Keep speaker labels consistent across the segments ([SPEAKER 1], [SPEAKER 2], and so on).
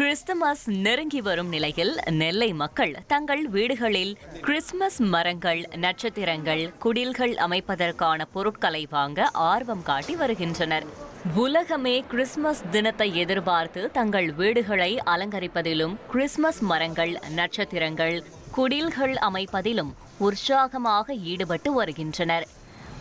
[SPEAKER 1] Christmas நெருங்கி வரும் நிலையில் நெல்லை மக்கள் தங்கள் வீடுகளில் கிறிஸ்துமஸ் மரங்கள் நட்சத்திரங்கள் குடில்கள் அமைப்பதற்கான பொருட்களை வாங்க ஆர்வம் காட்டி வருகின்றனர். உலகமே கிறிஸ்துமஸ் தினத்தை எதிர்பார்த்து தங்கள் வீடுகளை அலங்கரிப்பதிலும் கிறிஸ்துமஸ் மரங்கள் நட்சத்திரங்கள் குடில்கள் அமைப்பதிலும் உற்சாகமாக ஈடுபட்டு வருகின்றனர்.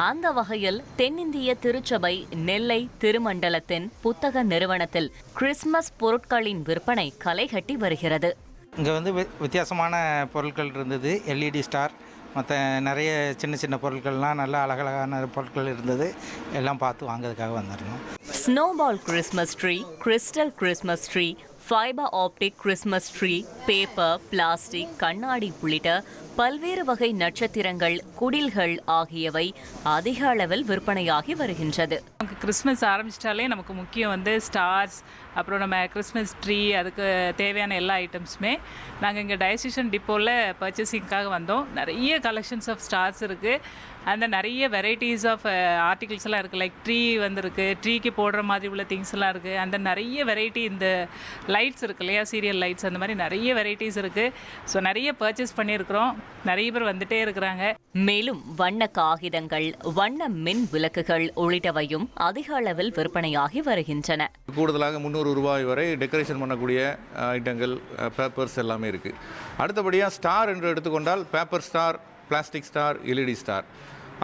[SPEAKER 1] அந்த வகையில் தென்னிந்திய திருச்சபை நெல்லை திருமண்டலத்தின் புத்தக நிறுவனத்தில் கிறிஸ்துமஸ் பொருட்களின் விற்பனை களைகட்டி வருகிறது.
[SPEAKER 2] இங்கே வந்து வித்தியாசமான பொருட்கள் இருந்தது. எல்இடி ஸ்டார் மற்ற நிறைய சின்ன சின்ன பொருட்கள்லாம் நல்ல அழகழகான பொருட்கள் இருந்தது. எல்லாம் பார்த்து வாங்குறதுக்காக வந்திருந்தோம்.
[SPEAKER 1] Snowball Christmas tree crystal Christmas tree fibre optic Christmas tree paper plastic கண்ணாடி உள்ளிட்ட பல்வேறு வகை நட்சத்திரங்கள் குடில்கள் ஆகியவை அதிக அளவில் விற்பனையாகி வருகின்றது.
[SPEAKER 3] நமக்கு கிறிஸ்மஸ் ஆரம்பிச்சிட்டாலே நமக்கு முக்கியம் வந்து ஸ்டார்ஸ் அப்புறம் நம்ம கிறிஸ்மஸ் ட்ரீ அதுக்கு தேவையான எல்லா ஐட்டம்ஸுமே நாங்கள் இங்கே டயசிஷன் டிப்போவில் பர்ச்சேசிங்க்காக வந்தோம். நிறைய கலெக்ஷன்ஸ் ஆஃப் ஸ்டார்ஸ் இருக்குது அந்த நிறைய வெரைட்டிஸ் ஆஃப் ஆர்டிகிள்ஸ் எல்லாம் இருக்குது லைக் ட்ரீ வந்திருக்கு ட்ரீக்கு போடுற மாதிரி உள்ள திங்ஸ் எல்லாம் இருக்குது அந்த நிறைய வெரைட்டி இந்த லைட்ஸ் இருக்கு இல்லையா? சீரியல் லைட்ஸ் அந்த மாதிரி நிறைய வெரைட்டிஸ் இருக்குது ஸோ நிறைய பர்ச்சேஸ் பண்ணியிருக்கிறோம். நிறைய பேர் வந்துட்டே இருக்கிறாங்க.
[SPEAKER 1] மேலும் வண்ண காகிதங்கள் வண்ண மின் விளக்குகள் உள்ளிட்டவையும் அதிக அளவில் விற்பனையாகி வருகின்றன.
[SPEAKER 4] கூடுதலாக முந்நூறு ரூபாய் வரை டெக்கரேஷன் பண்ணக்கூடிய ஐட்டங்கள் பேப்பர்ஸ் எல்லாமே இருக்குது அடுத்தபடியாக ஸ்டார் என்று எடுத்துக்கொண்டால் paper star plastic star LED star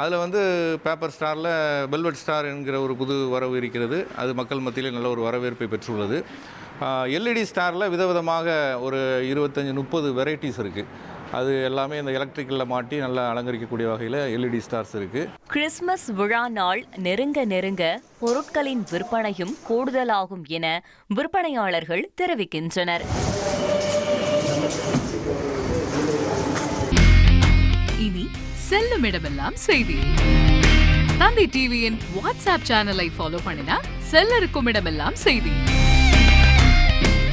[SPEAKER 4] அதில் வந்து பேப்பர் ஸ்டாரில் வெல்வெட் ஸ்டார் என்கிற ஒரு புது வரவு இருக்கிறது. அது மக்கள் மத்தியில் நல்ல ஒரு வரவேற்பை பெற்றுள்ளது. எல்இடி ஸ்டாரில் விதவிதமாக ஒரு இருபத்தஞ்சி முப்பது வெரைட்டிஸ் இருக்குது அது எல்லாமே இந்த எலக்ட்ரிக்கலில் மாட்டி நல்லா அலங்கரிக்கக்கூடிய வகையில் எல்இடி ஸ்டார்ஸ் இருக்குது
[SPEAKER 1] கிறிஸ்மஸ் விழா நாள் நெருங்க நெருங்க பொருட்களின் விற்பனையும் கூடுதலாகும் என விற்பனையாளர்கள் தெரிவிக்கின்றனர்.
[SPEAKER 5] இனி செல்லும் இடமெல்லாம் செய்தி. தந்தை டிவியின் வாட்ஸ்அப் சேனலை ஃபாலோ பண்ணினா செல்ல இருக்கும் இடமெல்லாம் செய்தி.